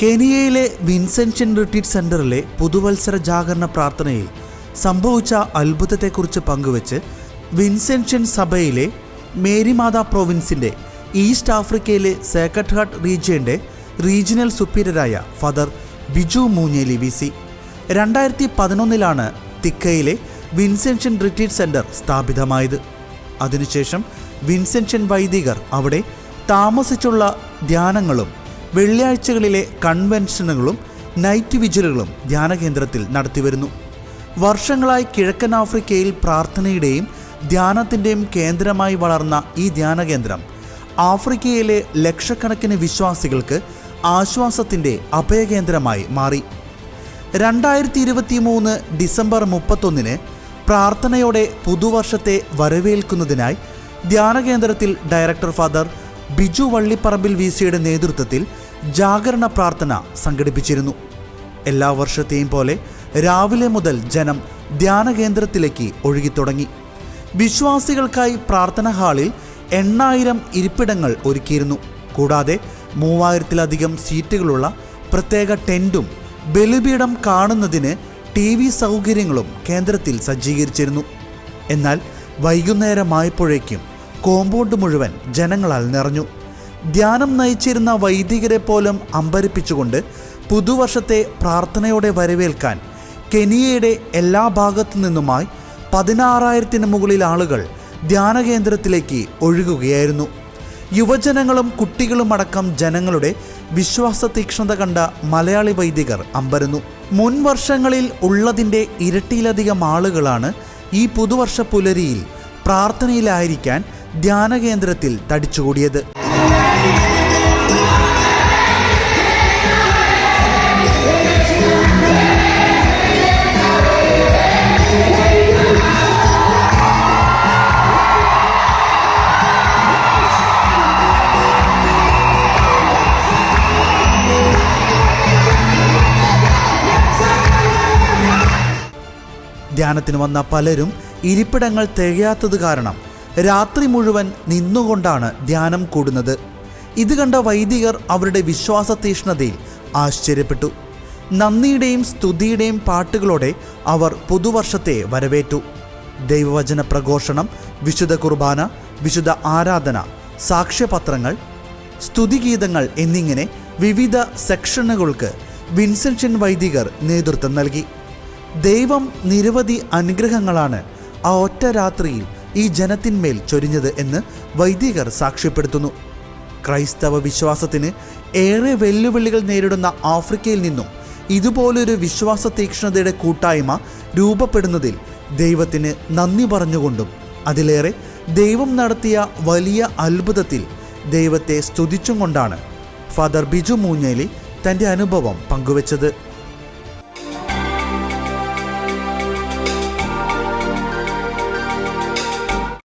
കെനിയയിലെ Vincentian retreat സെന്ററിലെ പുതുവത്സര ജാഗരണ പ്രാർത്ഥനയിൽ സംഭവിച്ച അത്ഭുതത്തെക്കുറിച്ച് പങ്കുവച്ച് വിൻസെൻഷൻ സഭയിലെ മേരിമാത പ്രൊവിൻസിന്റെ ഈസ്റ്റ് ആഫ്രിക്കയിലെ സേക്കട്ട്ഹാട്ട് റീജിയന്റെ regional സുപ്പീരിയറായ father Biju Moonjely V C. രണ്ടായിരത്തി പതിനൊന്നിലാണ് തിക്കയിലെ വിൻസെൻഷൻ റിട്രീറ്റ് സെന്റർ സ്ഥാപിതമായത്. അതിനുശേഷം വിൻസെൻഷൻ വൈദികർ അവിടെ താമസിച്ചുള്ള ധ്യാനങ്ങളും വെള്ളിയാഴ്ചകളിലെ കൺവെൻഷനുകളും നൈറ്റ് വിജിലുകളും ധ്യാനകേന്ദ്രത്തിൽ നടത്തിവരുന്നു. വർഷങ്ങളായി കിഴക്കൻ ആഫ്രിക്കയിൽ പ്രാർത്ഥനയുടെയും ധ്യാനത്തിന്റെയും കേന്ദ്രമായി വളർന്ന ഈ ധ്യാനകേന്ദ്രം ആഫ്രിക്കയിലെ ലക്ഷക്കണക്കിന് വിശ്വാസികൾക്ക് ആശ്വാസത്തിന്റെ അഭയകേന്ദ്രമായി മാറി. രണ്ടായിരത്തി ഇരുപത്തി മൂന്ന് ഡിസംബർ മുപ്പത്തൊന്നിന് പ്രാർത്ഥനയോടെ പുതുവർഷത്തെ വരവേൽക്കുന്നതിനായി ധ്യാനകേന്ദ്രത്തിൽ ഡയറക്ടർ ഫാദർ ബിജു വള്ളിപ്പറമ്പിൽ വിസിയുടെ നേതൃത്വത്തിൽ ജാഗരണ പ്രാർത്ഥന സംഘടിപ്പിച്ചിരുന്നു. എല്ലാ വർഷത്തെയും പോലെ രാവിലെ മുതൽ ജനം ധ്യാന കേന്ദ്രത്തിലേക്ക് ഒഴുകിത്തുടങ്ങി. വിശ്വാസികൾക്കായി പ്രാർത്ഥന ഹാളിൽ എണ്ണായിരം ഇരിപ്പിടങ്ങൾ ഒരുക്കിയിരുന്നു. കൂടാതെ മൂവായിരത്തിലധികം സീറ്റുകളുള്ള പ്രത്യേക ടെന്റും ബലിപീഠം കാണുന്നതിന് ടി വി സൗകര്യങ്ങളും കേന്ദ്രത്തിൽ സജ്ജീകരിച്ചിരുന്നു. എന്നാൽ വൈകുന്നേരമായപ്പോഴേക്കും കോമ്പൗണ്ട് മുഴുവൻ ജനങ്ങളാൽ നിറഞ്ഞു. ധ്യാനം നയിച്ചിരുന്ന വൈദികരെ പോലും അമ്പരിപ്പിച്ചുകൊണ്ട് പുതുവർഷത്തെ പ്രാർത്ഥനയോടെ വരവേൽക്കാൻ കെനിയയുടെ എല്ലാ ഭാഗത്തു നിന്നുമായി പതിനാറായിരത്തിന് മുകളിൽ ആളുകൾ ധ്യാന കേന്ദ്രത്തിലേക്ക് ഒഴുകുകയായിരുന്നു. യുവജനങ്ങളും കുട്ടികളും അടക്കം ജനങ്ങളുടെ വിശ്വാസ തീക്ഷ്ണത കണ്ട മലയാളി വൈദികർ അമ്പരുന്നു. മുൻ വർഷങ്ങളിൽ ഉള്ളതിന്റെ ഇരട്ടിയിലധികം ആളുകളാണ് ഈ പുതുവർഷ പുലരിയിൽ പ്രാർത്ഥനയിലായിരിക്കാൻ ധ്യാനകേന്ദ്രത്തിൽ തടിച്ചുകൂടിയത്. ധ്യാനത്തിന് വന്ന പലരും ഇരിപ്പിടങ്ങൾ തികയാത്തത് കാരണം രാത്രി മുഴുവൻ നിന്നുകൊണ്ടാണ് ധ്യാനം കൂടുന്നത്. ഇത് കണ്ട വൈദികർ അവരുടെ വിശ്വാസ തീഷ്ണതയിൽ ആശ്ചര്യപ്പെട്ടു. നന്ദിയുടെയും സ്തുതിയുടെയും പാട്ടുകളോടെ അവർ പുതുവർഷത്തെ വരവേറ്റു. ദൈവവചന പ്രഘോഷണം വിശുദ്ധ കുർബാന വിശുദ്ധ ആരാധന സാക്ഷ്യപത്രങ്ങൾ സ്തുതിഗീതങ്ങൾ എന്നിങ്ങനെ വിവിധ സെക്ഷനുകൾക്ക് വിൻസെൻഷൻ വൈദികർ നേതൃത്വം നൽകി. ദൈവം നിരവധി അനുഗ്രഹങ്ങളാണ് ആ ഒറ്റ രാത്രിയിൽ ഈ ജനത്തിന്മേൽ ചൊരിഞ്ഞത് എന്ന് വൈദികർ സാക്ഷ്യപ്പെടുത്തുന്നു. ക്രൈസ്തവ വിശ്വാസത്തിന് ഏറെ വെല്ലുവിളികൾ നേരിടുന്ന ആഫ്രിക്കയിൽ നിന്നും ഇതുപോലൊരു വിശ്വാസ തീക്ഷ്ണതയുടെ കൂട്ടായ്മ രൂപപ്പെടുന്നതിൽ ദൈവത്തിന് നന്ദി പറഞ്ഞുകൊണ്ടും അതിലേറെ ദൈവം നടത്തിയ വലിയ അത്ഭുതത്തിൽ ദൈവത്തെ സ്തുതിച്ചും കൊണ്ടാണ് ഫാദർ ബിജു മൂഞ്ഞേലി തന്റെ അനുഭവം പങ്കുവച്ചത്.